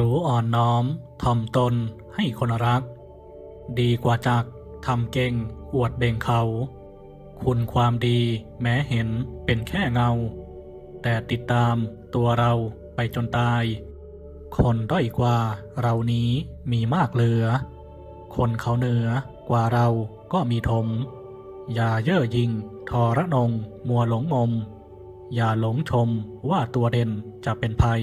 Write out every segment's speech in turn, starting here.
รู้อ่อนน้อมถ่อมตนให้คนรัก ดีกว่าจักทำเก่งอวดเบ่งเขา คุณความดีแม้เห็นเป็นแค่เงา แต่ติดตามตัวเราไปจนตาย คนด้อยกว่าเรานี้มีมากเหลือ คนเขาเหนือกว่าเราก็มีทม อย่าเย่อหยิ่งทอระนงมัวหลงงม อย่าหลงชมว่าตัวเด่นจะเป็นภัย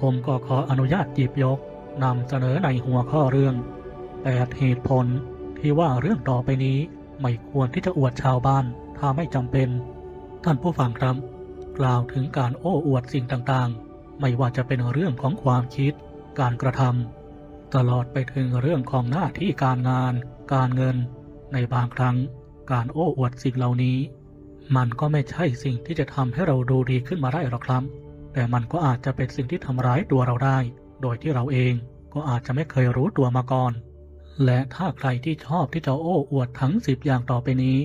ผมก็ขออนุญาตหยิบยกนำเสนอในหัวข้อเรื่องแปดเหตุผลที่ว่าเรื่องต่อไปนี้ไม่ควรที่จะอวดชาวบ้านถ้าไม่จำเป็น ท่านผู้ฟังครับ กล่าวถึงการโอ้อวดสิ่งต่างๆ ไม่ว่าจะเป็นเรื่องของความคิด การกระทำตลอดไปถึงเรื่องของหน้าที่การงาน การเงิน ในบางครั้ง การโอ้อวดสิ่งเหล่านี้ มันก็ไม่ใช่สิ่งที่จะทำให้เราดูดีขึ้นมาได้หรอกครับ แต่มันก็อาจจะเป็นสิ่งที่ทำร้ายตัวเราได้ โดยที่เราเองก็อาจจะไม่เคยรู้ตัวมาก่อน และถ้าใครที่ชอบที่จะโอ้อวดทั้งสิบอย่างต่อไปนี้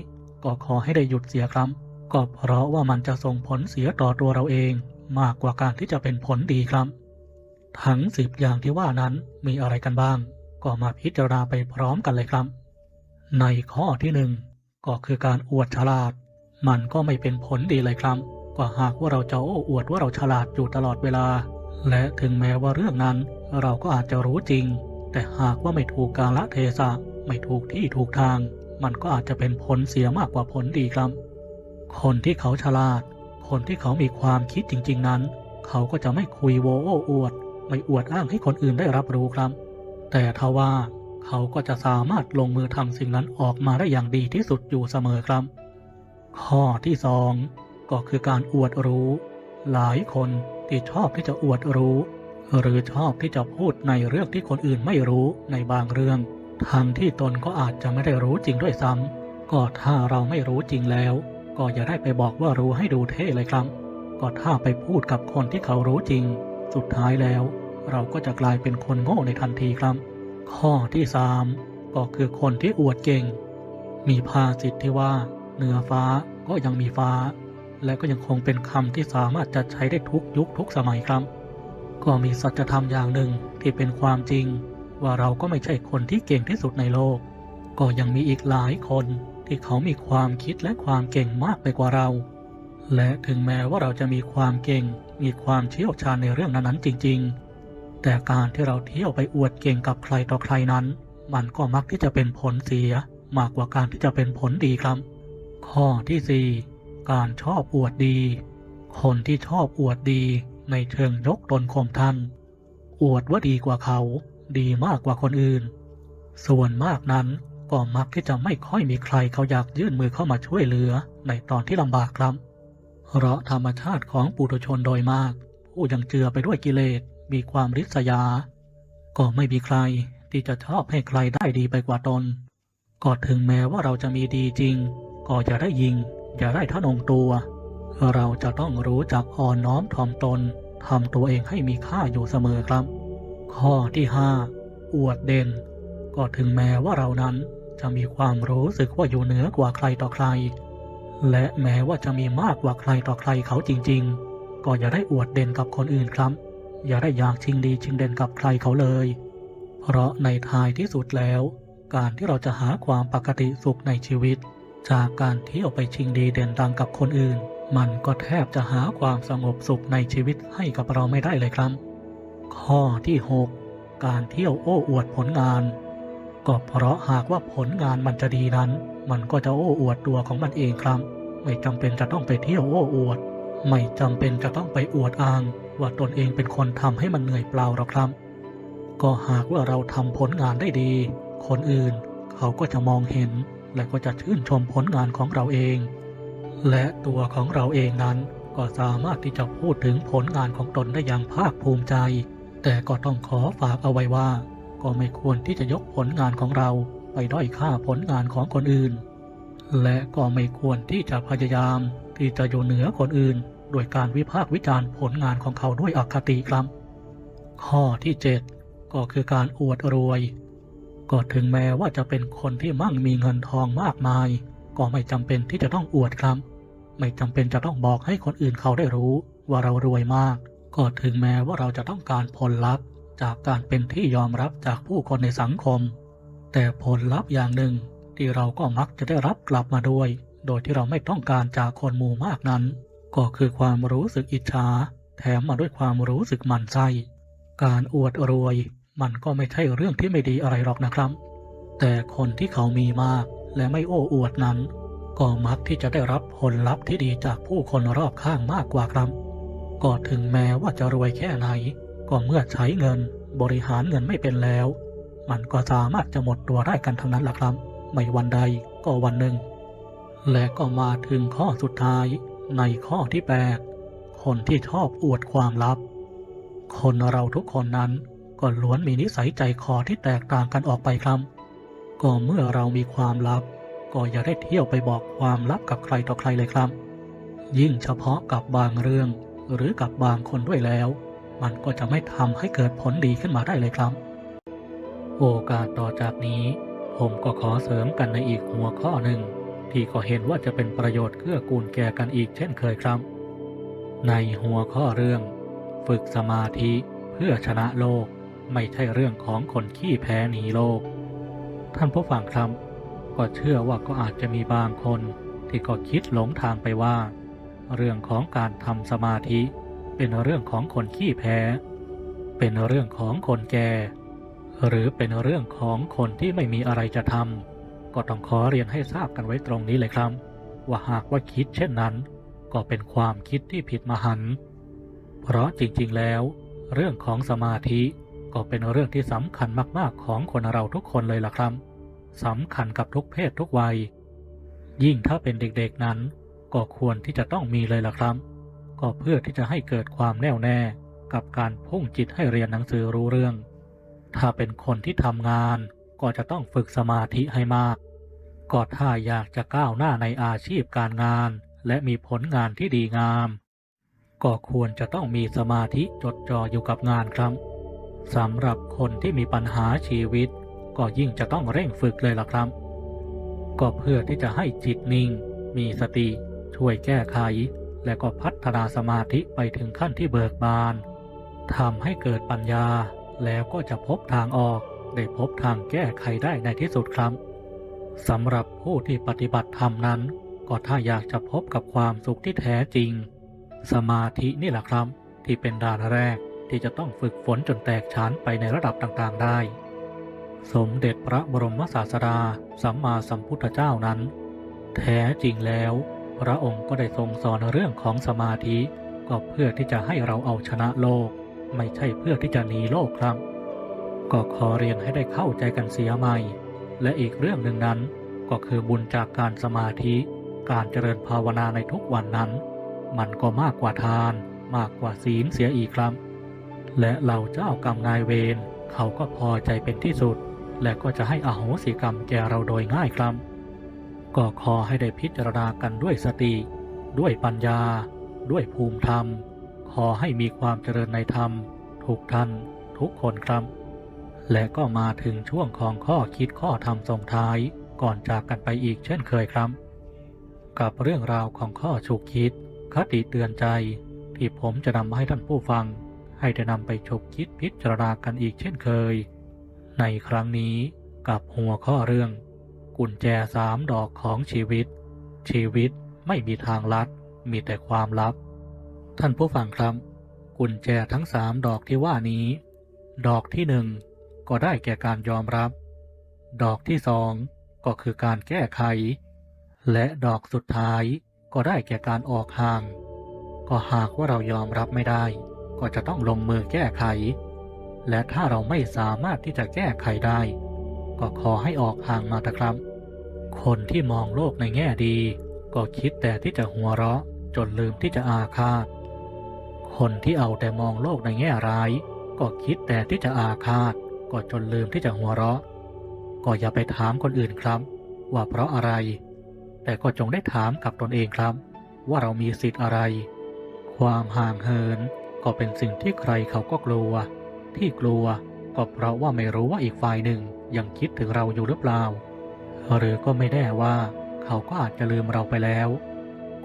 ก็ขอให้ได้หยุดเสียครับ ก็เพราะว่ามันจะส่งผลเสียต่อตัวเราเอง มากกว่าการที่จะเป็นผลดีครับ ทั้งสิบอย่างที่ว่านั้นมีอะไรกันบ้าง ก็มาพิจารณาไปพร้อมกันเลยครับ ในข้อที่หนึ่งก็คือการอวดฉลาด มันก็ไม่เป็นผลดีเลยครับ ก็หากว่าเราจะโอ้อวดว่าเราฉลาดอยู่ตลอดเวลา และถึงแม้ว่าเรื่องนั้นเราก็อาจจะรู้จริง แต่หากว่าไม่ถูกกาลเทศะไม่ถูกที่ถูกทาง มันก็อาจจะเป็นผลเสียมากกว่าผลดีครับ คนที่เขาฉลาด คนที่เขามีความคิดจริง ๆนั้น เขาก็จะไม่คุยโวโอ้อวด ไม่อวดอ้างให้คนอื่นได้รับรู้ครับ แต่ทว่าเขาก็จะสามารถลงมือทำสิ่งนั้นออกมาได้อย่างดีที่สุดอยู่เสมอครับ ข้อที่สอง ก็คือการอวดรู้ หลายคนที่ชอบที่จะอวดรู้ หรือชอบที่จะพูดในเรื่องที่คนอื่นไม่รู้ในบางเรื่องทางที่ตนก็อาจจะไม่ได้รู้จริงด้วยซ้ำก็ถ้าเราไม่รู้จริงแล้ว ก็อย่าได้ไปบอกว่ารู้ให้ดูเท่เลยครับ ก็ถ้าไปพูดกับคนที่เขารู้จริง สุดท้ายแล้ว เราก็จะกลายเป็นคนโง่ในทันทีครับ ข้อที่สามก็คือคนที่อวดเก่ง มีภาษิตที่ว่า เหนือฟ้าก็ยังมีฟ้า และก็ยังคงเป็นคำที่สามารถจะใช้ได้ทุกยุคทุกสมัยครับ ก็มีสัจธรรมอย่างหนึ่งที่เป็นความจริง ว่าเราก็ไม่ใช่คนที่เก่งที่สุดในโลก ก็ยังมีอีกหลายคนที่เขามีความคิดและความเก่งมากไปกว่าเรา และถึงแม้ว่าเราจะมีความเก่ง มีความเชี่ยวชาญในเรื่องนั้นๆจริง ๆ แต่การที่เราเที่ยวไปอวดเก่งกับใครต่อใครนั้น มันก็มักที่จะเป็นผลเสียมากกว่าการที่จะเป็นผลดีครับ ข้อที่สี่ การชอบอวดดี คนที่ชอบอวดดีในเชิงยกตนข่มท่าน อวดว่าดีกว่าเขา ดีมากกว่าคนอื่น ส่วนมากนั้นก็มักที่จะไม่ค่อยมีใครเขาอยากยื่นมือเข้ามาช่วยเหลือในตอนที่ลำบากครับ เพราะธรรมชาติของปุถุชนโดยมาก ผู้ยังเจือไปด้วยกิเลส มีความริษยา ก็ไม่มีใครที่จะชอบให้ใครได้ดีไปกว่าตน ก็ถึงแม้ว่าเราจะมีดีจริง ก็อย่าได้ยิง อย่าได้ทะนองตัว เราจะต้องรู้จักอ่อนน้อมถ่อมตนทำตัวเองให้มีค่าอยู่เสมอครับ ข้อที่ห้าอวดเด่น ก็ถึงแม้ว่าเรานั้นจะมีความรู้สึกว่าอยู่เหนือกว่าใครต่อใคร และแม้ว่าจะมีมากกว่าใครต่อใครเขาจริง ๆ ก็อย่าได้อวดเด่นกับคนอื่นครับ อย่าได้อยากชิงดีชิงเด่นกับใครเขาเลย เพราะในท้ายที่สุดแล้ว การที่เราจะหาความปกติสุขในชีวิต จากการเที่ยวไปชิงดีเด่นดังกับคนอื่น มันก็แทบจะหาความสงบสุขในชีวิตให้กับเราไม่ได้เลยครับ ข้อที่ 6 การเที่ยวโอ้อวดผลงาน ก็เพราะหากว่าผลงานมันจะดีนั้น มันก็จะโอ้อวดตัวของมันเองครับ ไม่จำเป็นจะต้องไปเที่ยวโอ้อวด ไม่จำเป็นจะต้องไปอวดอ้าง ว่าตนเองเป็นคนทำให้มันเหนื่อยเปล่าหรอกครับ ก็หากว่าเราทำผลงานได้ดี คนอื่น เขาก็จะมองเห็น และก็จะชื่นชมผลงานของเราเอง และตัวของเราเองนั้นก็สามารถที่จะพูดถึงผลงานของตนได้อย่างภาคภูมิใจ แต่ก็ต้องขอฝากเอาไว้ว่า ก็ไม่ควรที่จะยกผลงานของเราไปด้อยค่าผลงานของคนอื่น และก็ไม่ควรที่จะพยายามที่จะอยู่เหนือคนอื่น โดยการวิพากษ์วิจารณ์ผลงานของเขาด้วยอคติครับ ข้อที่ 7 ก็คือการอวดรวย ก็ถึงแม้ว่าจะเป็นคนที่มั่งมีเงินทองมากมาย ก็ไม่จำเป็นที่จะต้องอวดครับ ไม่จำเป็นจะต้องบอกให้คนอื่นเขาได้รู้ว่าเรารวยมาก ก็ถึงแม้ว่าเราจะต้องการผลลัพธ์ จากการเป็นที่ยอมรับจากผู้คนในสังคม แต่ผลลัพธ์อย่างหนึ่งที่เราก็มักจะได้รับกลับมาด้วย โดยที่เราไม่ต้องการจากคนหมู่มากนั้น ก็คือความรู้สึกอิจฉา แถมมาด้วยความรู้สึกหมั่นไส้ การอวดรวย มันก็ไม่ใช่เรื่องที่ไม่ดีอะไรหรอกนะครับ แต่คนที่เขามีมากและไม่โอ้อวดนั้น ก็มักที่จะได้รับผลลัพธ์ที่ดีจากผู้คนรอบข้างมากกว่าครับก็ถึงแม้ว่าจะรวยแค่ไหน ก็เมื่อใช้เงินบริหารเงินไม่เป็นแล้ว มันก็สามารถจะหมดตัวได้กันทั้งนั้นล่ะครับ ไม่วันใดก็วันหนึ่ง และก็มาถึงข้อสุดท้ายในข้อที่8คนที่ชอบอวดความลับ คนเราทุกคนนั้น ก็ล้วนมีนิสัยใจคอที่แตกต่างกันออกไปครับ ก็เมื่อเรามีความลับ ก็อย่าได้เที่ยวไปบอกความลับกับใครต่อใครเลยครับ ยิ่งเฉพาะกับบางเรื่อง หรือกับบางคนด้วยแล้ว มันก็จะไม่ทำให้เกิดผลดีขึ้นมาได้เลยครับ โอกาสต่อจากนี้ ผมก็ขอเสริมกันในอีกหัวข้อหนึ่ง ที่ก็เห็นว่าจะเป็นประโยชน์เกื้อกูลแก่กันอีกเช่นเคยครับ ในหัวข้อเรื่อง ฝึกสมาธิเพื่อชนะโลก ไม่ใช่เรื่องของคนขี้แพ้หนีโลก ท่านผู้ฟังครับก็เชื่อว่าก็อาจจะมีบางคนที่ก็คิดหลงทางไปว่า เรื่องของการทำสมาธิเป็นเรื่องของคนขี้แพ้ เป็นเรื่องของคนแก่ หรือเป็นเรื่องของคนที่ไม่มีอะไรจะทำก็ต้องขอเรียนให้ทราบกันไว้ตรงนี้เลยครับ ว่าหากว่าคิดเช่นนั้น ก็เป็นความคิดที่ผิดมหันต์เพราะจริงๆแล้ว เรื่องของสมาธิ ก็เป็นเรื่องที่สำคัญมากๆของคนเราทุกคนเลยล่ะครับสำคัญกับทุกเพศทุกวัย ยิ่งถ้าเป็นเด็กๆนั้น ก็ควรที่จะต้องมีเลยล่ะครับ ก็เพื่อที่จะให้เกิดความแน่วแน่กับการพุ่งจิตให้เรียนหนังสือรู้เรื่อง ถ้าเป็นคนที่ทำงานก็จะต้องฝึกสมาธิให้มาก ก็ถ้าอยากจะก้าวหน้าในอาชีพการงาน และมีผลงานที่ดีงาม ก็ควรจะต้องมีสมาธิจดจ่ออยู่กับงานครับ สำหรับคนที่มีปัญหาชีวิต ก็ยิ่งจะต้องเร่งฝึกเลยล่ะครับ ก็เพื่อที่จะให้จิตนิ่ง มีสติ ช่วยแก้ไข และก็พัฒนาสมาธิไปถึงขั้นที่เบิกบานทำให้เกิดปัญญา แล้วก็จะพบทางออก ได้พบทางแก้ไขได้ในที่สุดครับสำหรับผู้ที่ปฏิบัติธรรมนั้น ก็ถ้าอยากจะพบกับความสุขที่แท้จริง สมาธินี่แหละครับ ที่เป็นด่านแรก ที่จะต้องฝึกฝนจนแตกฉานไปในระดับต่างๆได้ สมเด็จพระบรมศาสดาสัมมาสัมพุทธเจ้านั้น แท้จริงแล้ว พระองค์ก็ได้ทรงสอนเรื่องของสมาธิก็เพื่อที่จะให้เราเอาชนะโลก ไม่ใช่เพื่อที่จะหนีโลกครับ ก็ขอเรียนให้ได้เข้าใจกันเสียใหม่ และอีกเรื่องหนึ่งนั้น ก็คือบุญจากการสมาธิ การเจริญภาวนาในทุกวันนั้น มันก็มากกว่าทาน มากกว่าศีลเสียอีกครับ และเหล่าเจ้ากรรมนายเวรเขาก็พอใจเป็นที่สุด และก็จะให้อโหสิกรรมแก่เราโดยง่ายครับ ก็ขอให้ได้พิจารณากันด้วยสติ ด้วยปัญญา ด้วยภูมิธรรม ขอให้มีความเจริญในธรรม ทุกท่านทุกคนครับ และก็มาถึงช่วงของข้อคิดข้อธรรมส่งท้ายก่อนจากกันไปอีกเช่นเคยครับ กับเรื่องราวของข้อฉุกคิดคติเตือนใจ ที่ผมจะนำมาให้ท่านผู้ฟัง ให้ได้นำไปฉกคิดพิจารณากันอีกเช่นเคย ในครั้งนี้กับหัวข้อเรื่อง กุญแจสามดอกของชีวิต ชีวิตไม่มีทางลัด มีแต่ความลับ ท่านผู้ฟังครับ กุญแจทั้งสามดอกที่ว่านี้ ดอกที่หนึ่งก็ได้แก่การยอมรับ ดอกที่สองก็คือการแก้ไข และดอกสุดท้ายก็ได้แก่การออกห่าง ก็หากว่าเรายอมรับไม่ได้ ก็จะต้องลงมือแก้ไข และถ้าเราไม่สามารถที่จะแก้ไขได้ ก็ขอให้ออกห่างมาเถอะครับ คนที่มองโลกในแง่ดี ก็คิดแต่ที่จะหัวเราะจนลืมที่จะอาฆาต คนที่เอาแต่มองโลกในแง่ร้าย ก็คิดแต่ที่จะอาฆาต ก็จนลืมที่จะหัวเราะ ก็อย่าไปถามคนอื่นครับ ว่าเพราะอะไร แต่ก็จงได้ถามกับตนเองครับ ว่าเรามีสิทธิ์อะไร ความห่างเหิน ก็เป็นสิ่งที่ใครเขาก็กลัว ที่กลัวก็เพราะว่าไม่รู้ว่าอีกฝ่ายหนึ่งยังคิดถึงเราอยู่หรือเปล่า หรือก็ไม่แน่ว่าเขาก็อาจจะลืมเราไปแล้ว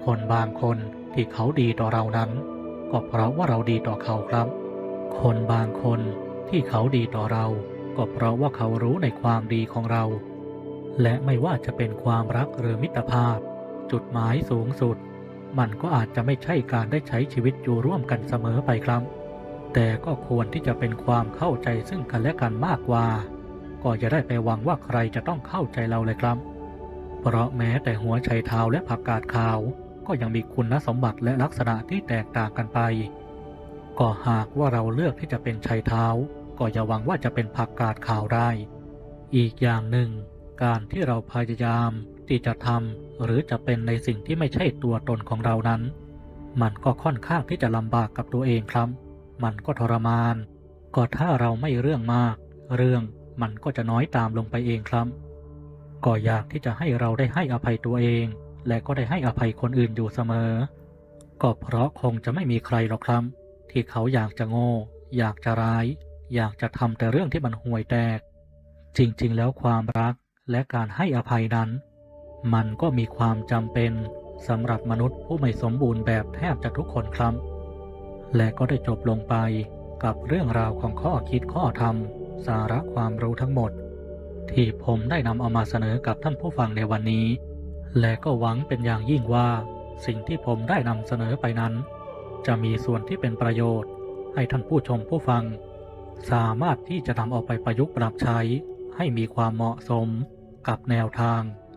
คนบางคนที่เขาดีต่อเรานั้น ก็เพราะว่าเราดีต่อเขาครับ คนบางคนที่เขาดีต่อเรา ก็เพราะว่าเขารู้ในความดีของเรา และไม่ว่าจะเป็นความรักหรือมิตรภาพ จุดหมายสูงสุด มันก็อาจจะไม่ใช่การได้ใช้ชีวิตอยู่ร่วมกันเสมอไปครับ แต่ก็ควรที่จะเป็นความเข้าใจซึ่งกันและกันมากกว่า ก็จะได้ไปหวังว่าใครจะต้องเข้าใจเราเลยครับ เพราะแม้แต่หัวไชเท้าและผักกาดขาว ก็ยังมีคุณสมบัติและลักษณะที่แตกต่างกันไป ก็หากว่าเราเลือกที่จะเป็นไชเท้า ก็อย่าหวังว่าจะเป็นผักกาดขาวได้ อีกอย่างหนึ่ง การที่เราพยายาม ที่จะทำหรือจะเป็นในสิ่งที่ไม่ใช่ตัวตนของเรานั้น มันก็ค่อนข้างที่จะลำบากกับตัวเองครับ มันก็ทรมาน ก็ถ้าเราไม่เรื่องมาก เรื่องมันก็จะน้อยตามลงไปเองครับ ก็อยากที่จะให้เราได้ให้อภัยตัวเอง และก็ได้ให้อภัยคนอื่นอยู่เสมอ ก็เพราะคงจะไม่มีใครหรอกครับ ที่เขาอยากจะโง่ อยากจะร้าย อยากจะทำแต่เรื่องที่มันห่วยแตก จริงๆ แล้วความรักและการให้อภัยนั้น มันก็มีความจำเป็นสำหรับมนุษย์ผู้ไม่สมบูรณ์แบบแทบจะทุกคนครับ และก็ได้จบลงไปกับเรื่องราวของข้อคิดข้อธรรม สาระความรู้ทั้งหมด ที่ผมได้นำเอามาเสนอกับท่านผู้ฟังในวันนี้ และก็หวังเป็นอย่างยิ่งว่า สิ่งที่ผมได้นำเสนอไปนั้น จะมีส่วนที่เป็นประโยชน์ ให้ท่านผู้ชมผู้ฟัง สามารถที่จะนำเอาไปประยุกต์ปรับใช้ ให้มีความเหมาะสมกับแนวทาง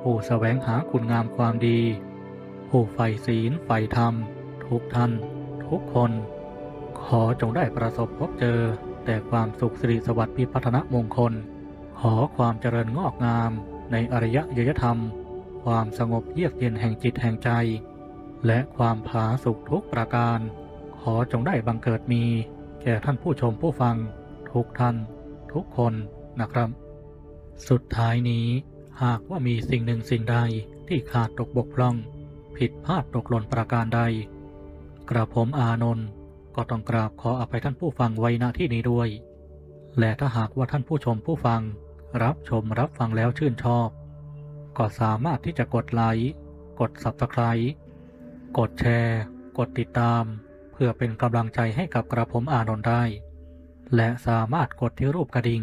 ผู้แสวงหาคุณงามความดี ผู้ใฝ่ศีลใฝ่ธรรม ทุกท่าน ทุกคน ขอจงได้ประสบพบเจอ แต่ความสุขสิริสวัสดิ์พิพัฒนมงคล ขอความเจริญงอกงาม ในอริยยยธรรม ความสงบเยือกเย็นแห่งจิตแห่งใจ และความผาสุกทุกประการ ขอจงได้บังเกิดมี แก่ท่านผู้ชมผู้ฟัง ทุกท่าน ทุกคนนะครับ สุดท้ายนี้ หากว่ามีสิ่งหนึ่งสิ่งใดที่ขาดตกบกพร่อง ผิดพลาดตกหล่นประการใด กระผมอานนท์ก็ต้องกราบขออภัยท่านผู้ฟังไว้ณที่นี้ด้วย และถ้าหากว่าท่านผู้ชมผู้ฟัง รับชมรับฟังแล้วชื่นชอบ ก็สามารถที่จะกดไลค์กด Subscribe กดแชร์ กดติดตาม เพื่อเป็นกำลังใจให้กับกระผมอานนท์ได้ และสามารถกดที่รูปกระดิ่ง